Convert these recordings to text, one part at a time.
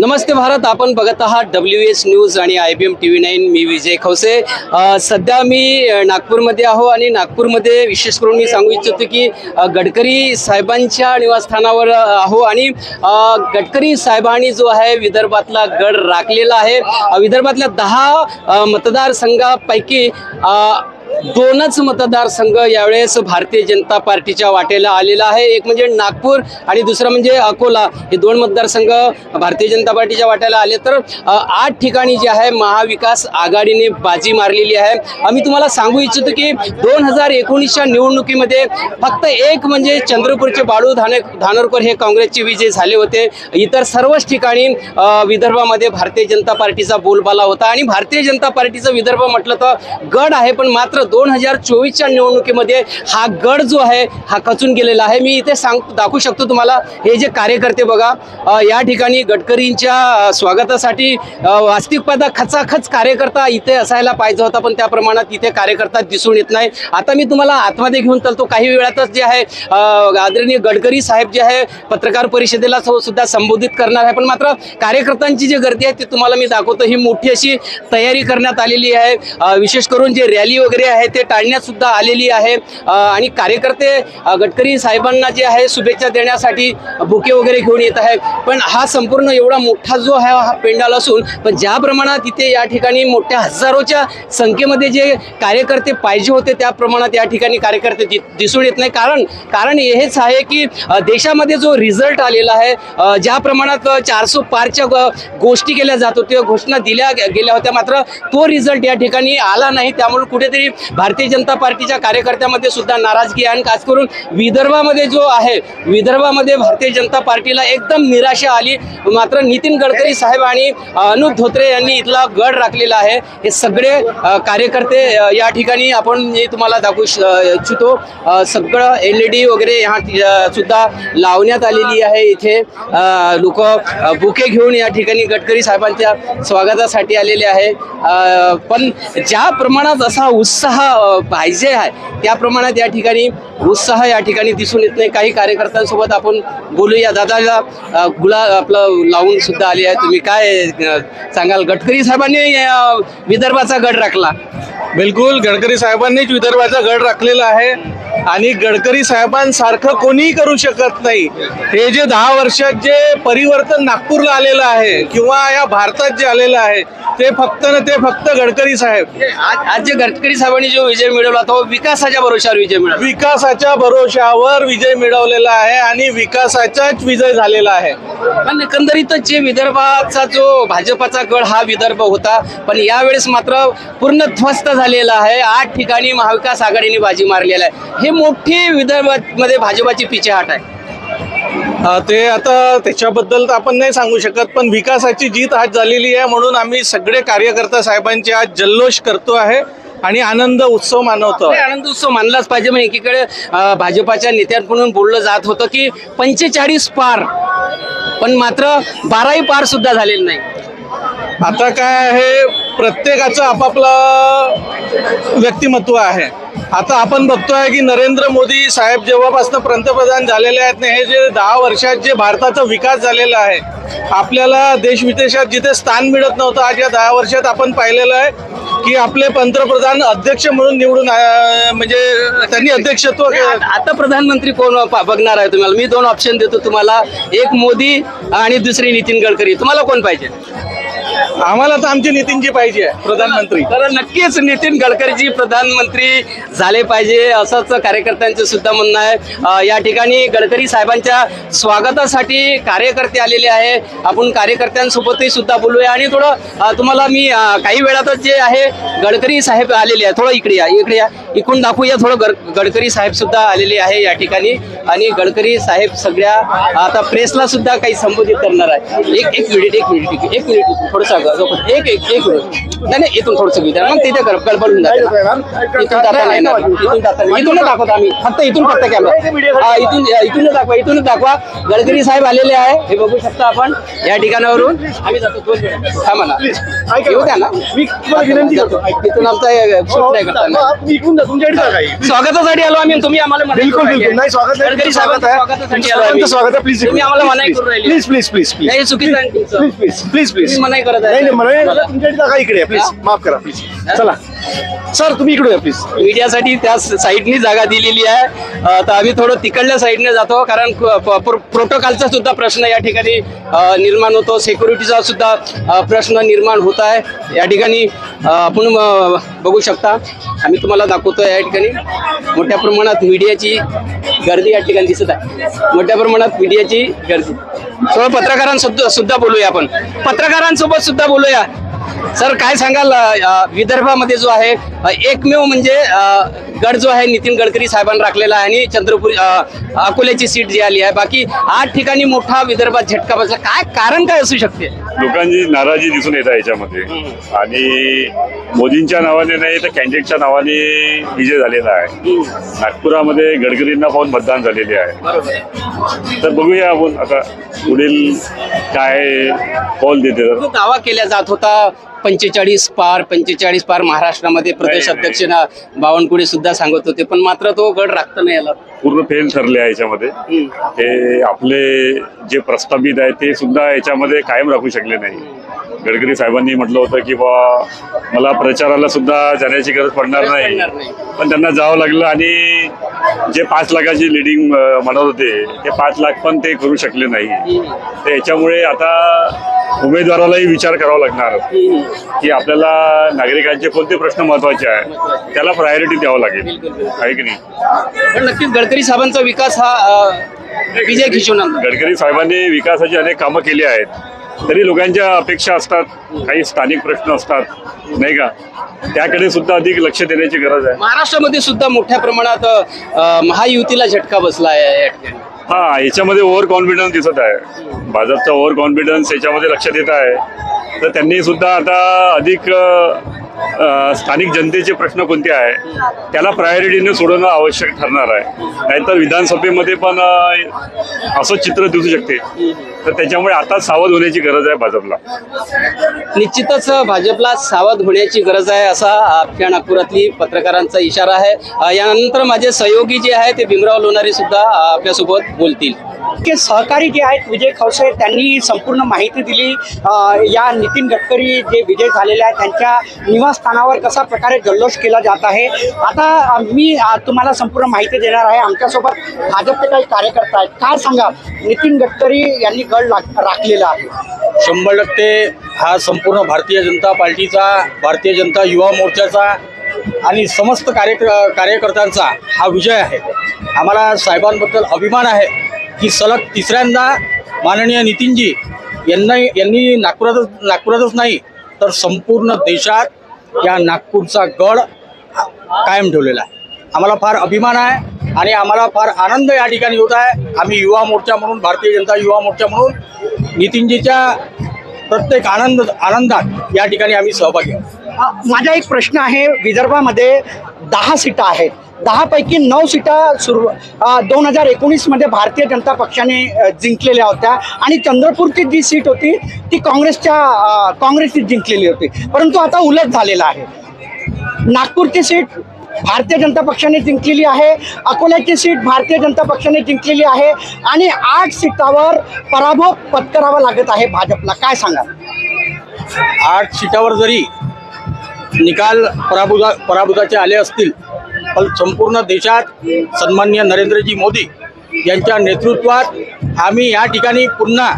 नमस्ते भारत आपण बघत आहात डब्ल्यू एस न्यूज आणि I B M T V nine मी विजय खवसे. सध्या मी नागपूरमध्ये आहो आणि नागपूरमध्ये विशेष करून मी सांगू इच्छितो की गडकरी साहेबांच्या निवासस्थानावर आहो आणि गडकरी साहेबांनी जो आहे विदर्भातला गड राखलेला आहे. विदर्भातल्या दहा मतदारसंघापैकी दोनच मतदारसंघ यावेळेस भारतीय जनता पार्टीच्या वाटेला आलेला आहे. एक म्हणजे नागपूर आणि दुसरं म्हणजे अकोला. हे दोन मतदारसंघ भारतीय जनता पार्टीच्या वाट्याला आले. तर आठ ठिकाणी जे आहे महाविकास आघाडीने बाजी मारलेली आहे. आम्ही तुम्हाला सांगू इच्छितो की दोन हजार एकोणीसच्या निवडणुकीमध्ये फक्त एक म्हणजे चंद्रपूरचे बाळू धाने धानोरकर हे काँग्रेसचे विजय झाले होते. इतर सर्वच ठिकाणी विदर्भामध्ये भारतीय जनता पार्टीचा बोलबाला होता. आणि भारतीय जनता पार्टीचा विदर्भ म्हटलं तर गड आहे पण मात्र दोन हजार चोवीसच्या निवडणुकीमध्ये हा गड जो आहे हा खचून गेलेला आहे. मी इथे सांग दाखवू शकतो तुम्हाला हे जे कार्यकर्ते बघा या ठिकाणी गडकरींच्या स्वागतासाठी वास्तविकपदा वास्तविक खचाखच कार्यकर्ता इथे असायला पाहिजे होता पण त्या प्रमाणात इथे कार्यकर्ता दिसून येत नाही. आता मी तुम्हाला आतमध्ये घेऊन चालतो. काही वेळातच जे आहे आदरणीय गडकरी साहेब जे आहे पत्रकार परिषदेला सुद्धा संबोधित करणार आहे. पण मात्र कार्यकर्त्यांची जी गर्दी आहे ती तुम्हाला मी दाखवतो. ही मोठी अशी तयारी करण्यात आलेली आहे. विशेष करून जे रॅली वगैरे आहे ते टाळण्यात सुद्धा आलेली आहे. आणि कार्यकर्ते गडकरी साहेबांना जे आहे शुभेच्छा देण्यासाठी बुके वगैरे घेऊन येत आहे पण हा संपूर्ण एवढा मोठा जो आहे हा पेंडाल असून पण ज्या प्रमाणात इथे या ठिकाणी मोठ्या हजारोच्या संख्येमध्ये जे कार्यकर्ते पाहिजे होते त्या प्रमाणात या ठिकाणी कार्यकर्ते दि- दिसून येत नाही. कारण कारण हेच आहे की देशामध्ये जो रिझल्ट आलेला आहे ज्या प्रमाणात चारसो पारच्या गोष्टी केल्या जात होत्या घोषणा दिल्या गेल्या होत्या मात्र तो रिझल्ट या ठिकाणी आला नाही. त्यामुळे कुठेतरी भारतीय जनता पार्टीच्या कार्यकर्त्यामध्ये सुद्धा नाराजगी आहे. आणि खास करून विदर्भामध्ये जो आहे विदर्भामध्ये भारतीय जनता पार्टीला एकदम निराशा आली. मात्र नितीन गडकरी साहेब आणि अनुप धोत्रे यांनी इथला गड राखलेला आहे. हे सगळे कार्यकर्ते या ठिकाणी आपण मी तुम्हाला दाखवू श- इच्छितो. सगळं एल ई डी वगैरे ह्या सुद्धा लावण्यात आलेली आहे इथे. लोक बुके घेऊन या ठिकाणी गडकरी साहेबांच्या स्वागतासाठी आलेले आहे. पण ज्या प्रमाणात असा उत्साह उत्साह पाहिजे आहे. त्या प्रमाणात या ठिकाणी उत्साह या ठिकाणी दिसून येत नाही. काही कार्यकर्त्यांसोबत आपण बोलूया. दादाला गुला आपलं लावून सुद्धा आली आहे. तुम्ही काय सांगाल? गडकरी साहेबांनी विदर्भाचा गड राखला. बिलकुल गडकरी साहेबांनीच विदर्भाचा गड राखलेला आहे आणि गडकरी साहेबांसारखं कोणीही करू शकत नाही. हे जे दहा वर्षात जे परिवर्तन नागपूरला आलेलं आहे किंवा या भारतात जे आलेलं आहे ते फक्त ना ते फक्त गडकरी साहेब. आज आज जे गडकरी साहेबांनी जो विजय मिळवला तो विकासाच्या भरोशावर विजय मिळाला विकासाच्या भरोशावर विजय मिळवलेला आहे आणि विकासाचाच विजय झालेला आहे. पण एकंदरीतच जे विदर्भाचा जो भाजपाचा गड हा विदर्भ होता पण यावेळेस मात्र पूर्ण ध्वस्त झालेला आहे. आठ ठिकाणी महाविकास आघाडीने बाजी मारलेला आहे. हे मोठी विदर्भामध्ये भाजपाची पिछेहाट आहे. ते आता त्याच्याबद्दल तर आपण नाही सांगू शकत पण विकासाची जीत आज झालेली आहे म्हणून आम्ही सगळे कार्यकर्ता साहेबांचे आज जल्लोष करतो आहे आणि आनंद उत्सव मानवतो आनंद उत्सव मानलाच पाहिजे म्हणजे एकीकडे भाजपाच्या नेत्यांकडून बोललं जात होतं की पंचेचाळीस पार पण मात्र बाराही पार सुद्धा झालेलं नाही. आता काय आहे प्रत्येकाचं आपापलं व्यक्तिमत्व आहे. आता आपण बघतोय की नरेंद्र मोदी साहेब जेव्हापासून पंतप्रधान झालेले आहेत ना हे जे दहा वर्षात जे भारताचा विकास झालेला आहे आपल्याला देश विदेशात जिथे स्थान मिळत नव्हतं आज या दहा वर्षात आपण पाहिलेलं आहे की आपले पंतप्रधान अध्यक्ष म्हणून निवडून म्हणजे त्यांनी अध्यक्षत्व आता प्रधानमंत्री कोण बघणार आहे तुम्हाला? मी दोन ऑप्शन देतो तुम्हाला. एक मोदी आणि दुसरी नितीन गडकरी. तुम्हाला कोण पाहिजे? आम्हाला तर आमची नितीनजी पाहिजे प्रधानमंत्री. तर नक्कीच नितीन गडकरीजी प्रधानमंत्री झाले पाहिजे असंच कार्यकर्त्यांचं सुद्धा म्हणणं आहे. या ठिकाणी गडकरी साहेबांच्या स्वागतासाठी कार्यकर्ते आलेले आहे. आपण कार्यकर्त्यांसोबतही सुद्धा बोलूया. आणि थोडं तुम्हाला मी काही वेळातच जे आहे गडकरी साहेब आलेले आहे थोडं इकडे या इकडे या. इकडून दाखवूया थोडं गड- गडकरी साहेब सुद्धा आलेले आहे या ठिकाणी. आणि गडकरी साहेब सगळ्या आता प्रेसला सुद्धा काही संबोधित करणार आहे. एक एक मिनिट एक मिनिट एक मिनिट थोडंसं एक एक एक मिनिट. नाही नाही इथून थोडंसं घेऊ द्या मग तिथे गडबड होऊन जाते. इथून जाता नाही येणार. इथून जाता इथूनच दाखवतो आम्ही. फक्त इथून फक्त कॅमेरा हा इथून इथूनच दाखवा इथूनच दाखवा. गडकरी साहेब आलेले आहे. हे बघू शकता आपण या ठिकाणावरून. आम्ही जातो दोन मिनिट. थांबा ना. येऊ द्या ना. मी तुम्हाला विनंती करतो. इथून आमचा शूट नाही करताना इकडून तुमच्याकडे. स्वागतासाठी आलो आम्ही. तुम्ही आम्हाला बिलकुल. नाही स्वागत गडकरी स्वागत आहे. स्वागत आहे. प्लीज तुम्ही आम्हाला मनाई करून राहिले. प्लीज प्लीज प्लीज प्लीज हे. प्लीज प्लीज प्लीज मनाई नाही तुमच्याकडे जागा इकडे आहे प्लीज माफ करा प्लीज चला. सर तुम्ही इकडे या प्लीज मीडियासाठी त्या साईडनी जागा दिलेली आहे. अ, तर आम्ही थोडं तिकडल्या साईडने जातो कारण प्रोटोकॉलचा सुद्धा प्रश्न या ठिकाणी अ, निर्माण होतो. सेक्युरिटीचा सुद्धा अ, प्रश्न निर्माण होत आहे. या ठिकाणी अ, आपण अ, बघू शकता. आम्ही तुम्हाला दाखवतो या ठिकाणी. मोठ्या प्रमाणात मीडियाची गर्दी या ठिकाणी दिसत आहे. मोठ्या प्रमाणात मीडियाची गर्दी. थोडं पत्रकारांसुद्धा सुद्धा बोलूया आपण. पत्रकारांसोबत सुद्धा बोलूया. सर काय सांगाल विदर्भामध्ये जो आहे एकमेव म्हणजे गड जो आहे नितीन गडकरी साहेबांनी राखलेला आहे आणि चंद्रपूर अकोल्याची सीट जी आली आहे. बाकी आठ ठिकाणी मोठा विदर्भात झटका बसला. काय कारण काय असू शकते? लोकांची नाराजी दिसून येत आहे याच्यामध्ये. आणि मोदींच्या नावाने नाही तर कॅन्डिडेटच्या नावाने विजय झालेला आहे. नागपुरामध्ये गडकरींना पाहून मतदान झालेले आहे. तर बघूया आपण आता पुढील काय कॉल देते दावा केला जात होता. पंचेचाळीस पार पंचेचाळीस पार महाराष्ट्रामध्ये प्रदेश. अध्यक्ष ना बावनकुळे सुद्धा सांगत होते पण मात्र तो गड राखता नाही आला. पूर्ण फेल ठरले आहे याच्यामध्ये. ते आपले जे प्रस्थापित आहे ते सुद्धा याच्यामध्ये कायम राखू शकले नाही. गडकरी साहेबांनी म्हटलं होतं की बा मला प्रचाराला सुद्धा जाण्याची गरज पडणार नाही. पण त्यांना जावं लागलं आणि जे पाच लाखाची लिडिंग म्हणत होते ते पाच लाख पण ते करू शकले नाही. तर याच्यामुळे आता उमेदवारालाही विचार करावा लागणार. की आपल्याला नागरिकांचे कोणते प्रश्न महत्त्वाचे आहे त्याला प्रायोरिटी द्यावं लागेल. आहे की नाही? पण नक्कीच गडकरी साहेबांचा विकास हा विजय खिचून गडकरी साहेबांनी विकासाची अनेक कामं केली आहेत. तरी लोकांच्या अपेक्षा असतात काही स्थानिक प्रश्न असतात नाही का? त्याकडे सुद्धा अधिक लक्ष देण्याची गरज आहे. महाराष्ट्रामध्ये सुद्धा मोठ्या प्रमाणात महायुतीला झटका बसला आहे हा याच्यामध्ये ओव्हर कॉन्फिडन्स दिसत आहे. भाजपचा ओव्हर कॉन्फिडन्स याच्यामध्ये लक्षात येत आहे. तर त्यांनी सुद्धा आता अधिक स्थानिक जनतेचे प्रश्न कोणते आहे त्याला प्रायोरिटीने सोडवणं आवश्यक ठरणार आहे. नाहीतर विधानसभेमध्ये पण असं चित्र दिसू शकते. तर त्याच्यामुळे आता सावध होण्याची गरज आहे भाजपला. निश्चितच भाजपला सावध होण्याची गरज आहे असा आपल्या नागपुरातली पत्रकारांचा इशारा आहे. यानंतर माझे सहयोगी जे आहे ते भीमराव लोणारे सुद्धा आपल्यासोबत बोलतील. के सहकारी जे आहेत विजय खवसे त्यांनी संपूर्ण माहिती दिली. या नितीन गडकरी जे विजय झालेले आहेत त्यांच्या निवासस्थानावर कसा प्रकारे जल्लोष केला जात आहे? आता मी तुम्हाला संपूर्ण माहिती देणार आहे. आमच्यासोबत भाजपचे काही कार्यकर्ता आहेत. काय सांगा नितीन गडकरी यांनी गड राखलेला आहे. शंभर टक्के हा संपूर्ण भारतीय जनता पार्टीचा भारतीय जनता युवा मोर्चाचा आणि समस्त कार्य कार्यकर्त्यांचा हा विजय आहे. आम्हाला साहेबांबद्दल अभिमान आहे. की सलग तिसऱ्यांदा माननीय नितीनजी यांना यांनी नागपुरातच नागपुरातच नाही तर संपूर्ण देशात या नागपूरचा गड कायम ठेवलेला आहे. आम्हाला फार अभिमान आहे आणि आम्हाला फार आनंद या ठिकाणी होत आहे. आम्ही युवा मोर्चा म्हणून भारतीय जनता युवा मोर्चा म्हणून नितीनजीच्या प्रत्येक आनंद आनंदात या ठिकाणी आम्ही सहभागी आहोत. माझा एक प्रश्न आहे. विदर्भामध्ये दहा सीटा आहेत. दहापैकी नऊ सीटा सुरू दोन हजार एकोणीसमध्ये भारतीय जनता पक्षाने जिंकलेल्या होत्या. आणि चंद्रपूरची जी सीट होती ती काँग्रेसच्या काँग्रेसने काँग्रेसची जिंकलेली होती. परंतु आता उलट झालेलं आहे. नागपूरची सीट भारतीय जनता पक्षाने जिंकलेली आहे. अकोल्याची सीट भारतीय जनता पक्षाने जिंकलेली आहे. आणि आठ सीटावर पराभव पत्करावा लागत आहे भाजपला. काय सांगा आठ सीटावर जरी निकाल पराभूता पराभूताचे आले असतील पण संपूर्ण देशात सन्मान्य नरेंद्रजी मोदी यांच्या नेतृत्वात आम्ही या ठिकाणी पुन्हा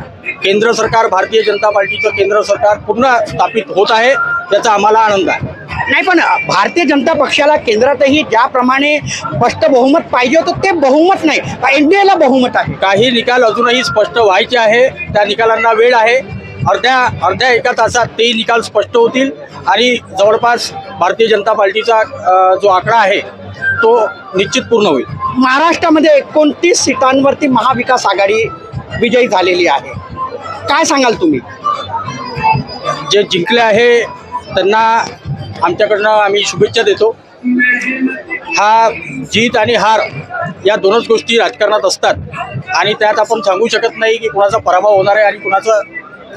केंद्र सरकार भारतीय जनता पार्टीचं केंद्र सरकार पुन्हा स्थापित होत आहे याचा आम्हाला आनंद आहे. नाही पण भारतीय जनता पक्षाला केंद्रातही ज्याप्रमाणे स्पष्ट बहुमत पाहिजे होतं ते बहुमत नाही. एनडीएला बहुमत आहे. काही निकाल अजूनही स्पष्ट व्हायचे आहे त्या निकालांना वेळ आहे. अर्ध्या अर्ध्या एका तासात ते निकाल स्पष्ट होतील आणि जवळपास भारतीय जनता पार्टीचा जो आकडा आहे तो निश्चित पूर्ण होईल. महाराष्ट्रामध्ये एकोणतीस सीटांवरती महाविकास आघाडी विजयी झालेली आहे. काय सांगाल तुम्ही? जे जिंकले आहे त्यांना आमच्याकडनं आम्ही शुभेच्छा देतो. हा जीत आणि हार या दोनच गोष्टी राजकारणात असतात. आणि त्यात आपण सांगू शकत नाही की कुणाचा पराभव होणार आहे आणि कुणाचा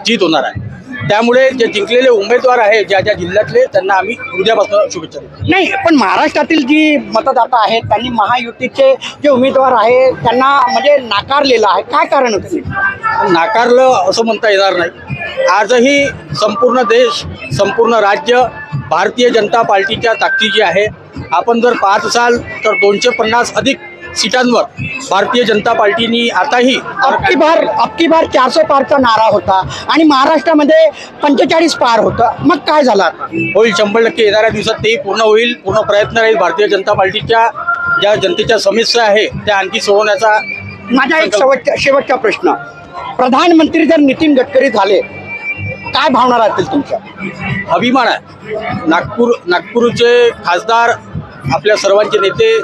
जीत होणार आहे. त्यामुळे जे जिंकलेले उमेदवार आहे ज्या ज्या जिल्ह्यातले त्यांना आम्ही हृदयापासून शुभेच्छा देतो. नाही पण महाराष्ट्रातील जी मतदाता आहेत त्यांनी महायुतीचे जे उमेदवार आहे त्यांना म्हणजे नाकारलेलं आहे. काय कारण होतं? नाकारलं असं म्हणता येणार नाही. आजही संपूर्ण देश संपूर्ण राज्य भारतीय जनता पार्टीच्या ताकदीची आहे. आपण जर पाहत असाल तर दोनशे पन्नास अधिक सीटांवर भारतीय जनता पार्टीनी आताही अबकी बार अबकी बार चारशे पारचा नारा होता आणि महाराष्ट्रामध्ये पंचेचाळीस पार होतं. मग काय झालं होईल शंभर टक्के येणाऱ्या दिवसात तेही पूर्ण होईल पूर्ण प्रयत्न राहील. भारतीय जनता पार्टीच्या ज्या जनतेच्या समस्या आहे त्या आणखी सोडवण्याचा माझा एक शेवटचा शेवटचा प्रश्न. प्रधानमंत्री जर नितीन गडकरी झाले काय भावना राहतील तुमच्या? अभिमान आहे. नागपूर नागपूरचे खासदार आपल्या सर्वांचे नेते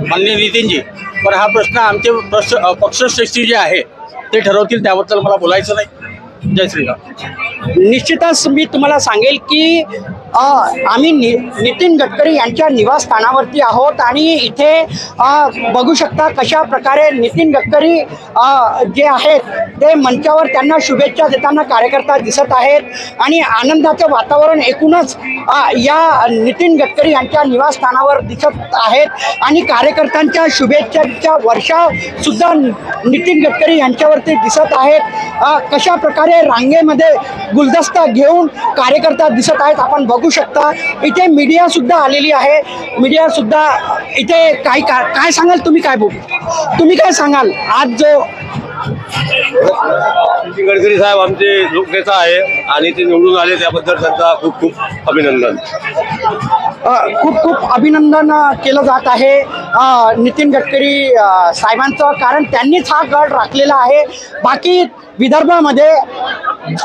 माननीय नितीनजी पण हा प्रश्न आमचे प्रश्न पक्षश्रेष्ठी जे आहे ते ठरवतील त्याबद्दल मला बोलायचं नाही. जय श्रीराम. निश्चितच मी तुम्हाला सांगेल की आम्ही नि नितीन गडकरी यांच्या निवासस्थानावरती आहोत आणि इथे बघू शकता कशा प्रकारे नितीन गडकरी जे आहेत ते मंचावर त्यांना शुभेच्छा देताना कार्यकर्ता दिसत आहेत आणि आनंदाचं वातावरण एकूणच या नितीन गडकरी यांच्या निवासस्थानावर दिसत आहेत आणि कार्यकर्त्यांच्या शुभेच्छांच्या वर्षासुद्धा नितीन गडकरी यांच्यावरती दिसत आहेत. कशा प्रकारे रांगेमध्ये गुलदस्ता घेऊन कार्यकर्ता दिसत आहेत. आपण बघू शकता इथे मीडिया सुद्धा आलेली आहे. मीडिया सुद्धा इथे काय काय सांगाल तुम्ही काय बघू तुम्ही काय सांगाल? आज जो नितीन गडकरी साहेब आमचे लोकनेता आहे आणि ते निवडून आले त्याबद्दल त्यांचा खूप खूप अभिनंदन. खूप खूप अभिनंदन केलं जात आहे. नितीन गडकरी साहेबांचं कारण त्यांनीच हा गड राखलेला आहे. बाकी विदर्भामध्ये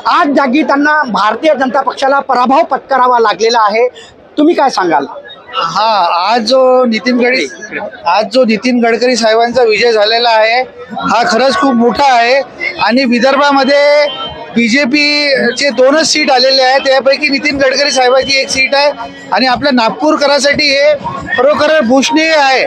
आज जागी त्यांना भारतीय जनता पक्षाला पराभव पत्करावा लागलेला आहे. तुम्ही काय सांगाल? हा आज जो नितीन गडकरी आज जो नितीन गडकरी साहेबांचा विजय झालेला आहे हा खरंच खूप मोठा आहे. आणि विदर्भामध्ये बी जे दोनच सीट आलेले आहेत. त्यापैकी नितीन गडकरी साहेबाची एक सीट आहे आणि आपल्या नागपूरकरासाठी हे खरोखर भूषणीय आहे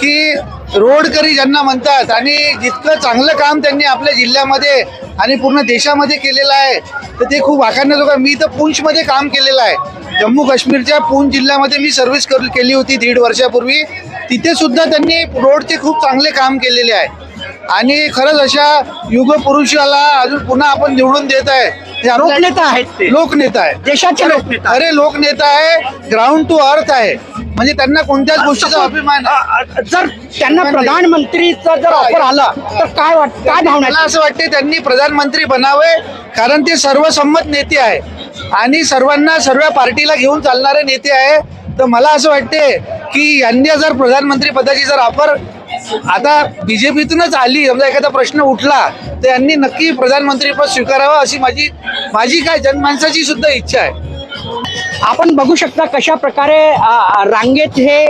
की रोडकरी ज्यांना म्हणतात आणि जितकं चांगलं काम त्यांनी आपल्या जिल्ह्यामध्ये आणि पूर्ण देशामध्ये केलेलं आहे तर ते खूप वाखाणण्याजोगं मी तर पुंछमध्ये काम केलेलं आहे. जम्मू काश्मीरच्या पूंछ जिल्ह्यामध्ये मी सर्व्हिस कर केली होती दीड वर्षापूर्वी. तिथे सुद्धा त्यांनी रोडचे खूप चांगले काम केलेले आहे. आणि खरंच अशा युग पुरुषाला अजून पुन्हा आपण निवडून देत आहे. लोकनेता आहेत ते. लोकनेता आहे देशाचे लोकनेता अरे लोकनेता आहे. ग्राउंड टू अर्थ आहे. म्हणजे त्यांना कोणत्याच गोष्टीचा अभिमान जर त्यांना प्रधानमंत्रीचं जर ऑफर आला तर काय वाट काय भावना मला? असं वाटते त्यांनी प्रधानमंत्री बनावे कारण ते सर्वसंमत नेते आहे. आणि सर्वांना सर्व पार्टीला घेऊन चालणारे नेते आहे. तर मला असं वाटते की यांनी जर प्रधानमंत्री पदाची जर ऑफर आता बीजेपीतूनच आली समजा एखादा प्रश्न उठला तर यांनी नक्की प्रधानमंत्री स्वीकारावा अशी माझी माझी काय जनमानसाची सुद्धा इच्छा आहे. आपण बघू शकता कशा प्रकारे रांगेत हे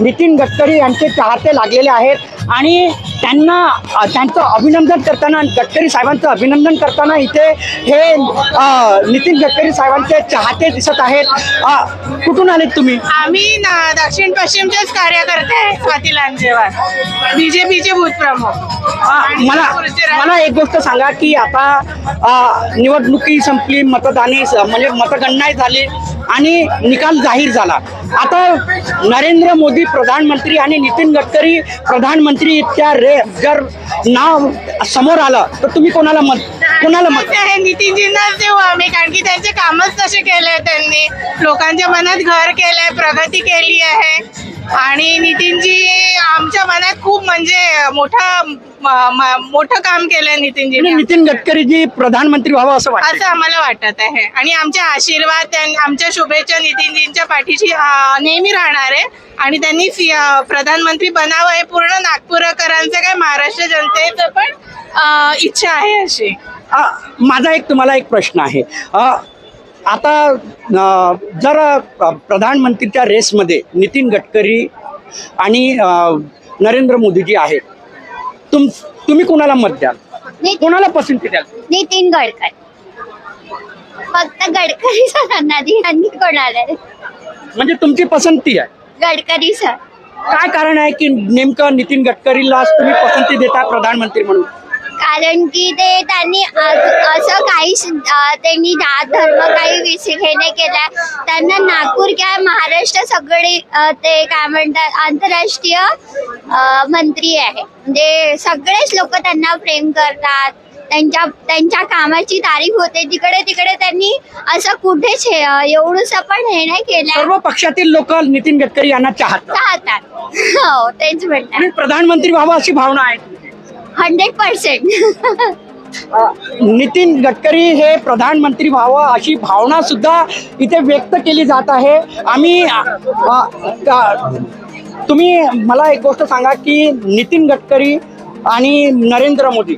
नितीन गडकरी यांचे चाहते लागलेले आहेत. आणि त्यांना त्यांचं अभिनंदन करताना गडकरी साहेबांचं अभिनंदन करताना इथे हे नितीन गडकरी साहेबांचे चाहते दिसत आहेत. कुठून आलेत तुम्ही? आम्ही ना दक्षिण पश्चिमचेच कार्यकर्ते आहे स्वाती लांजेवार बीजेपीचे बूथ प्रमुख. अ, मला मला एक गोष्ट सांगा की आता निवडणुकी संपली मतदानी म्हणजे मतगणना झाली आणि निकाल जाहीर झाला. आता नरेंद्र नरेंद्र मोदी प्रधानमंत्री आणि नितीन गडकरी प्रधानमंत्री इतक्या रे जर नाव समोर आलं तर तुम्ही कोणाला मत कोणाला मत आहे नितीनजींनाच देऊ आम्ही कारण की त्यांचे कामच तसे केले त्यांनी. लोकांच्या मनात घर केलंय प्रगती केली आहे. आणि नितीनजी आम खूप म्हणजे मोठा मोठं काम केलंय म्हणजे नितीन गडकरीजी प्रधानमंत्री व्हावं असं वाटतं असं आम्हाला वाटत आहे. आणि आमचे आशीर्वाद त्यां- आमच्या शुभेच्छा नितीनजींच्या पाठीशी नेहमी राहणार आहे. आणि त्यांनी प्रधानमंत्री बनावं हे पूर्ण नागपूरकरांचं काय महाराष्ट्र जनतेचं पण इच्छा आहे अशी. माझा एक तुम्हाला एक प्रश्न आहे. आता जर प्रधानमंत्रीच्या रेसमध्ये नितीन गडकरी आणि नरेंद्र मोदीजी आहेत. तुम तुम्ही कोणाला मत द्याल? कोणाला पसंती द्याल? नितीन गडकरी. फक्त गडकरी सरांना आणि कोणाला. म्हणजे तुमची पसंती आहे. गडकरी सर. काय कारण आहे की नेमकं नितीन गडकरीलाच तुम्ही पसंती देता प्रधानमंत्री म्हणून? कारण की ते त्यांनी असं काही त्यांनी जात धर्म काही विषय हे नाही केला त्यांना नागपूर किंवा महाराष्ट्र सगळे ते काय म्हणतात आंतरराष्ट्रीय मंत्री आहे. म्हणजे सगळेच लोक त्यांना प्रेम करतात. त्यांच्या त्यांच्या कामाची तारीफ होते. तिकडे तिकडे त्यांनी असं कुठेच एवढंच पण हे नाही केलं. सर्व पक्षातील लोक नितीन गडकरी यांना चाहतात. चाहतात. हो तेच म्हणतात. प्रधानमंत्री व्हावं अशी भावना आहे. Hundred percent. नितीन गडकरी हे प्रधानमंत्री व्हावं अशी भावना सुद्धा इथे व्यक्त केली जात आहे. आम्ही तुम्ही मला एक गोष्ट सांगा की नितीन गडकरी आणि नरेंद्र मोदी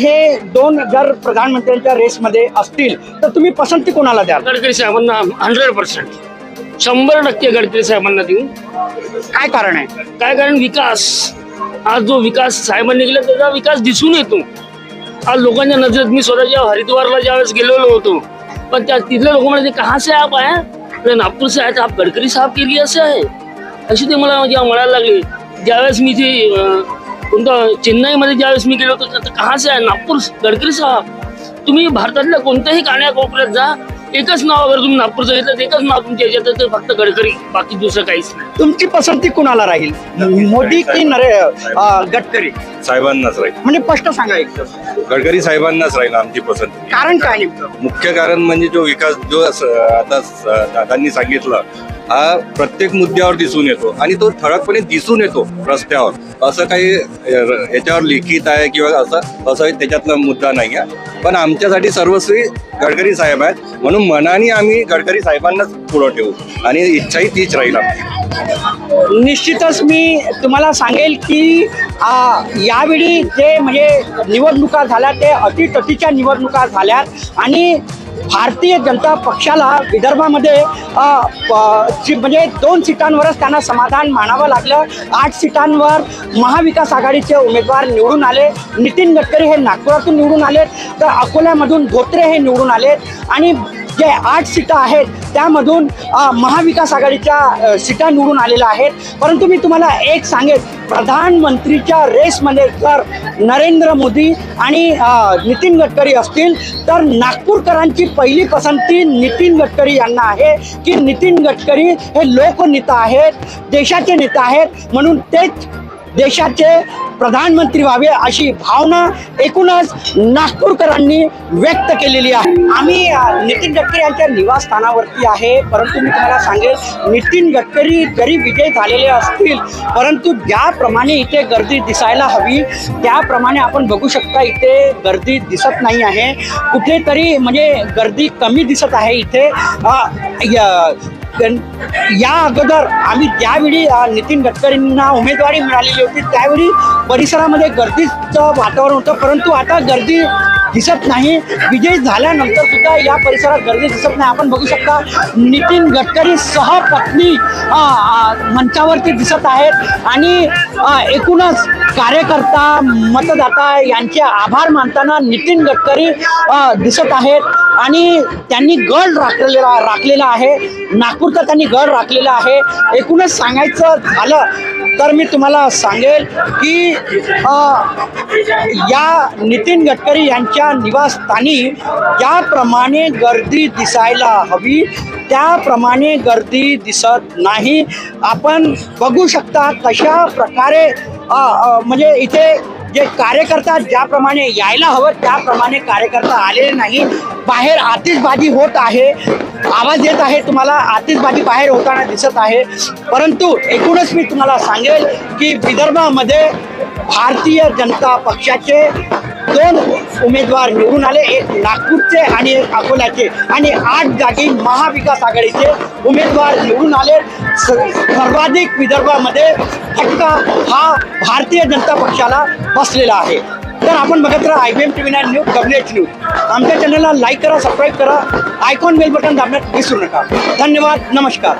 हे दोन जर प्रधानमंत्र्यांच्या रेसमध्ये असतील तर तुम्ही पसंती कोणाला द्याल? गडकरी साहेबांना हंड्रेड पर्सेंट. शंभर टक्के गडकरी साहेबांना देऊ. काय कारण आहे? काय कारण? विकास. आज जो विकास साहेबांनी केला त्याचा विकास दिसून येतो. आज लोकांच्या नजरेत मी स्वतःच्या हरिद्वारला ज्यावेळेस गेलेलो होतो पण त्या तिथल्या लोक म्हणाले कहा से आप आया तर नागपूर से आए आप गडकरी साहब के लिए आहे. अशी ते मला जेव्हा म्हणायला लागले ज्यावेळेस मी ते कोणता चेन्नईमध्ये ज्यावेळेस मी गेलो होतो तर कहा से आहे नागपूर गडकरी साहेब? तुम्ही भारतातल्या कोणत्याही काण्याकोपऱ्यात जा एकच नाव अगर तुम्ही नागपूरचं घेतलं तर एकच नाव तुमच्या याच्यात फक्त गडकरी बाकी दुसरं काहीच नाही. तुमची पसंती कुणाला राहील? मोदी की नरे अ, गडकरी? साहेबांनाच राहील. म्हणजे स्पष्ट सांगा एकदम गडकरी साहेबांनाच राहील आमची पसंती. कारण काय नेमकं? मुख्य कारण म्हणजे जो विकास जो स- आता स- दादांनी सांगितलं हा प्रत्येक मुद्द्यावर दिसून येतो आणि तो ठळकपणे दिसून येतो रस्त्यावर. असं काही याच्यावर लिखित आहे किंवा असं असं त्याच्यातला मुद्दा नाही आहे. पण आमच्यासाठी सर्वस्वी गडकरी साहेब आहेत म्हणून मनाने आम्ही गडकरी साहेबांनाच पुढं ठेवू. आणि इच्छाही तीच राहील आमची. निश्चितच मी तुम्हाला सांगेल की यावेळी जे म्हणजे निवडणुका झाल्या ते अटीतटीच्या निवडणुका झाल्यात. आणि भारतीय जनता पक्षाला विदर्भामध्ये म्हणजे दोन सीटांवरच त्यांना समाधान मानावं लागलं. आठ सीटांवर महाविकास आघाडीचे उमेदवार निवडून आले. नितीन गडकरी हे नागपुरातून निवडून आलेत. तर अकोल्यामधून धोत्रे हे निवडून आलेत. आणि जे आठ सीटा आहेत त्यामधून महाविकास आघाडीच्या सीटा निवडून आलेल्या आहेत. परंतु मी तुम्हाला एक सांगेन प्रधानमंत्रीच्या रेसमध्ये जर नरेंद्र मोदी आणि नितीन गडकरी असतील तर नागपूरकरांची पहिली पसंती नितीन गडकरी यांना आहे की नितीन गडकरी हे लोकनेता आहेत देशाचे नेता आहेत म्हणून तेच देशाचे प्रधानमंत्री व्हावे अशी भावना एकूणच नागपूरकरांनी व्यक्त केलेली आहे. आम्ही नितीन गडकरी यांच्या निवासस्थानावरती आहे. परंतु मी तुम्हाला सांगेल नितीन गडकरी जरी विजय झालेले असतील परंतु ज्याप्रमाणे इथे गर्दी दिसायला हवी त्याप्रमाणे आपण बघू शकता इथे गर्दी दिसत नाही आहे. कुठेतरी म्हणजे गर्दी कमी दिसत आहे इथे. या अगोदर आम्ही ज्यावेळी नितीन गडकरींना उमेदवारी मिळालेली होती त्यावेळी परिसरामध्ये गर्दीचं वातावरण होतं. परंतु आता गर्दी दिसत नाही. विजय झाल्यानंतर सुद्धा या परिसरात गर्दी दिसत नाही. आपण बघू शकता नितीन गडकरी सहपत्नी पत्नी मंचावरती दिसत आहेत. आणि एकूणच कार्यकर्ता मतदाता यांचे आभार मानताना नितीन गडकरी दिसत आहेत. आणि त्यांनी गड राखलेला राखलेला आहे. नागपूरचा त्यांनी गड राखलेला आहे. एकूणच सांगायचं झालं तर मी तुम्हाला सांगेल की या नितीन गडकरी यांच्या निवासस्थानी ज्याप्रमाणे गर्दी दिसायला हवी त्याप्रमाणे गर्दी दिसत नाही. आपण बघू शकता कशा प्रकारे म्हणजे इथे जे कार्यकर्ता ज्याप्रमाणे यायला हवं त्याप्रमाणे कार्यकर्ता आलेले नाही. बाहेर आतिषबाजी होत आहे. आवाज येत आहे तुम्हाला. आतिषबाजी बाहेर होताना दिसत आहे. परंतु एकूणच मी तुम्हाला सांगेल की विदर्भामध्ये भारतीय जनता पक्षाचे दोन उमेदवार निवडून आले एक नागपूरचे आणि एक अकोल्याचे. आणि आठ जागी महाविकास आघाडीचे उमेदवार निवडून आले. सर्वाधिक विदर्भामध्ये फटका हा भारतीय जनता पक्षाला बसलेला आहे. तर आपण बघत राहा I B M T V nine news W H news. आमच्या चॅनलला लाईक करा सबस्क्राईब करा. आयकॉन बेल बटन दाबण्यात विसरू नका. धन्यवाद नमस्कार.